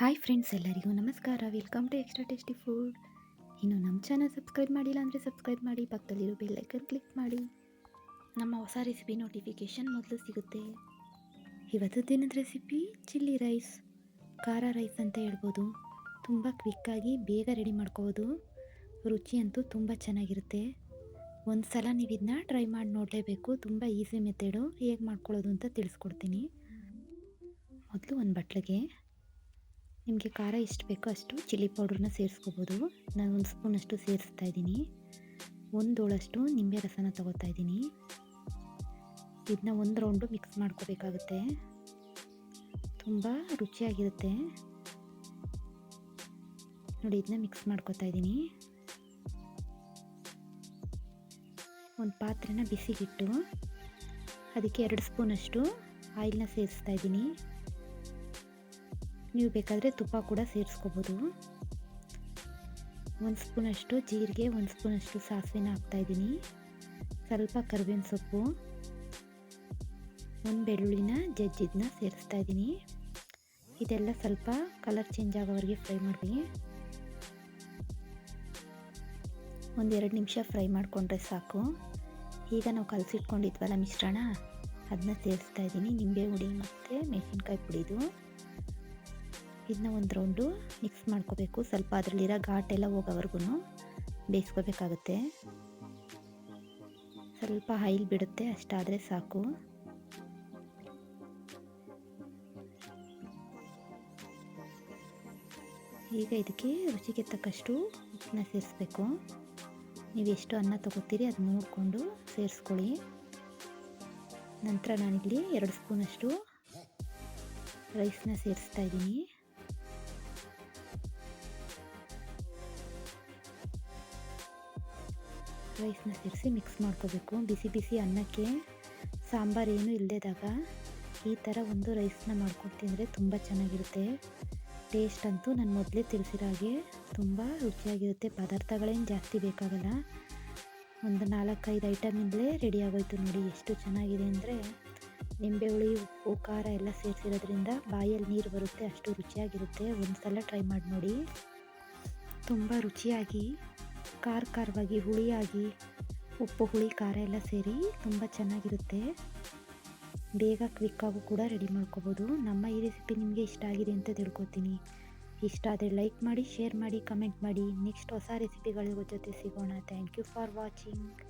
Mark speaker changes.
Speaker 1: Hi friends ಎಲ್ಲರಿಗೂ ನಮಸ್ಕಾರ. Welcome to extra tasty food ಇನ್ನು ನಮ್ಮ ಚಾನಲ್ ಸಬ್ಸ್ಕ್ರೈಬ್ ಮಾಡಿಲ್ಲ ಅಂದರೆ ಸಬ್ಸ್ಕ್ರೈಬ್ ಮಾಡಿ, ಪಕ್ಕದಲ್ಲಿರೋ ಬೆಲ್ಲೈಕನ್ ಕ್ಲಿಕ್ ಮಾಡಿ. ನಮ್ಮ ಹೊಸ ರೆಸಿಪಿ ನೋಟಿಫಿಕೇಷನ್ ಮೊದಲು ಸಿಗುತ್ತೆ. ಇವತ್ತು ದಿನದ ರೆಸಿಪಿ ಚಿಲ್ಲಿ ರೈಸ್ ಖಾರ ರೈಸ್ ಅಂತ ಹೇಳ್ಬೋದು. ತುಂಬ ಕ್ವಿಕ್ಕಾಗಿ ಬೇಗ ರೆಡಿ ಮಾಡ್ಕೋಬೋದು. ರುಚಿ ಅಂತೂ ತುಂಬ ಚೆನ್ನಾಗಿರುತ್ತೆ. ಒಂದು ಸಲ ನೀವು ಇದನ್ನ ಟ್ರೈ ಮಾಡಿ ನೋಡಲೇಬೇಕು. ತುಂಬ ಈಸಿ ಮೆಥಡು ಹೇಗೆ ಮಾಡ್ಕೊಳ್ಳೋದು ಅಂತ ತಿಳಿಸ್ಕೊಡ್ತೀನಿ. ಮೊದಲು ಒಂದು ಬಟ್ಲಿಗೆ ನಿಮಗೆ ಖಾರ ಎಷ್ಟು ಬೇಕೋ ಅಷ್ಟು ಚಿಲ್ಲಿ ಪೌಡ್ರನ್ನ ಸೇರಿಸ್ಕೋಬೋದು. ನಾನು ಒಂದು ಸ್ಪೂನಷ್ಟು ಸೇರಿಸ್ತಾ ಇದ್ದೀನಿ. ಒಂದು ಹೋಳಷ್ಟು ನಿಂಬೆ ರಸನ ತಗೋತಾ ಇದ್ದೀನಿ. ಇದನ್ನ ಒಂದು ರೌಂಡು ಮಿಕ್ಸ್ ಮಾಡ್ಕೋಬೇಕಾಗುತ್ತೆ. ತುಂಬ ರುಚಿಯಾಗಿರುತ್ತೆ. ನೋಡಿ, ಇದನ್ನ ಮಿಕ್ಸ್ ಮಾಡ್ಕೋತಾ ಇದ್ದೀನಿ. ಒಂದು ಪಾತ್ರೆನ ಬಿಸಿಗಿಟ್ಟು ಅದಕ್ಕೆ ಎರಡು ಸ್ಪೂನಷ್ಟು ಆಯಿಲ್ನ ಸೇರಿಸ್ತಾ ಇದ್ದೀನಿ. ನೀವು ಬೇಕಾದರೆ ತುಪ್ಪ ಕೂಡ ಸೇರಿಸ್ಕೋಬೋದು. ಒಂದು ಸ್ಪೂನಷ್ಟು ಜೀರಿಗೆ, ಒಂದು ಸ್ಪೂನಷ್ಟು ಸಾಸಿವೆನ ಹಾಕ್ತಾಯಿದ್ದೀನಿ ಸ್ವಲ್ಪ ಕರಿಬೇವಿನ ಸೊಪ್ಪು, ಒಂದು ಬೆಳ್ಳುಳ್ಳಿನ ಜಜ್ಜಿದನ್ನ ಸೇರಿಸ್ತಾ ಇದ್ದೀನಿ. ಇದೆಲ್ಲ ಸ್ವಲ್ಪ ಕಲರ್ ಚೇಂಜ್ ಆಗೋವರೆಗೆ ಫ್ರೈ ಮಾಡಿ ಒಂದೆರಡು ನಿಮಿಷ ಫ್ರೈ ಮಾಡಿಕೊಂಡ್ರೆ ಸಾಕು. ಈಗ ನಾವು ಕಲಸಿಟ್ಕೊಂಡಿದ್ವಲ್ಲ ಮಿಶ್ರಣ, ಅದನ್ನ ಸೇರಿಸ್ತಾ ಇದ್ದೀನಿ. ನಿಂಬೆ ಹುಡಿ ಮತ್ತು ಮೆಣಸಿನ್ಕಾಯಿ ಪುಡಿದು. ಇದನ್ನ ಒಂದು ರೌಂಡು ಮಿಕ್ಸ್ ಮಾಡ್ಕೋಬೇಕು. ಸ್ವಲ್ಪ ಅದರಲ್ಲಿರೋ ಘಾಟೆಲ್ಲ ಹೋಗೋವರೆಗೂ ಬೇಯಿಸ್ಕೋಬೇಕಾಗುತ್ತೆ. ಸ್ವಲ್ಪ ಹೈಲ್ ಬಿಡುತ್ತೆ, ಅಷ್ಟಾದರೆ ಸಾಕು. ಈಗ ಇದಕ್ಕೆ ರುಚಿಗೆ ತಕ್ಕಷ್ಟು ಉಪ್ಪನ್ನ ಸೇರಿಸ್ಬೇಕು. ನೀವು ಎಷ್ಟು ಅನ್ನ ತಗೋತೀರಿ ಅದು ನೋಡಿಕೊಂಡು ಸೇರಿಸ್ಕೊಳ್ಳಿ. ನಂತರ ನಾನಿಲ್ಲಿ ಎರಡು ಸ್ಪೂನಷ್ಟು ರೈಸ್ನ ಸೇರಿಸ್ತಾ ಇದ್ದೀನಿ. ರೈಸ್ನ ಸೇರಿಸಿ ಮಿಕ್ಸ್ ಮಾಡ್ಕೋಬೇಕು. ಬಿಸಿ ಬಿಸಿ ಅನ್ನಕ್ಕೆ ಸಾಂಬಾರು ಏನು ಇಲ್ಲದಾಗ ಈ ಥರ ಒಂದು ರೈಸ್ನ ಮಾಡ್ಕೊಂಡು ತಿಂದರೆ ತುಂಬ ಚೆನ್ನಾಗಿರುತ್ತೆ. ಟೇಸ್ಟ್ ಅಂತೂ ನಾನು ಮೊದಲೇ ತಿಳಿಸಿರೋ ಹಾಗೆ ತುಂಬ ರುಚಿಯಾಗಿರುತ್ತೆ. ಪದಾರ್ಥಗಳೇನು ಜಾಸ್ತಿ ಬೇಕಾಗಲ್ಲ. ಒಂದು ನಾಲ್ಕೈದು ಐಟಮಿಂದಲೇ ರೆಡಿ ಆಗೋಯ್ತು ನೋಡಿ ಎಷ್ಟು ಚೆನ್ನಾಗಿದೆ ಅಂದರೆ ನಿಂಬೆ ಹುಳಿ ಉಪ್ಪು, ಖಾರ ಎಲ್ಲ ಸೇರಿಸಿರೋದ್ರಿಂದ ಬಾಯಲ್ಲಿ ನೀರು ಬರುತ್ತೆ, ಅಷ್ಟು ರುಚಿಯಾಗಿರುತ್ತೆ. ಒಂದು ಸಲ ಟ್ರೈ ಮಾಡಿ ನೋಡಿ. ತುಂಬ ರುಚಿಯಾಗಿ ಖಾರ ಖಾರವಾಗಿ ಹುಳಿಯಾಗಿ ಉಪ್ಪು, ಹುಳಿ, ಖಾರ ಎಲ್ಲ ಸೇರಿ ತುಂಬ ಚೆನ್ನಾಗಿರುತ್ತೆ. ಬೇಗ ಕ್ವಿಕ್ಕಾಗೂ ಕೂಡ ರೆಡಿ ಮಾಡ್ಕೋಬೋದು. ನಮ್ಮ ಈ ರೆಸಿಪಿ ನಿಮಗೆ ಇಷ್ಟ ಆಗಿದೆ ಅಂತ ತಿಳ್ಕೊತೀನಿ. ಇಷ್ಟ ಆದರೆ ಲೈಕ್ ಮಾಡಿ ಶೇರ್ ಮಾಡಿ ಕಮೆಂಟ್ ಮಾಡಿ. ನೆಕ್ಸ್ಟ್ ಹೊಸ ರೆಸಿಪಿಗಳ ಜೊತೆ ಸಿಗೋಣ. Thank you for watching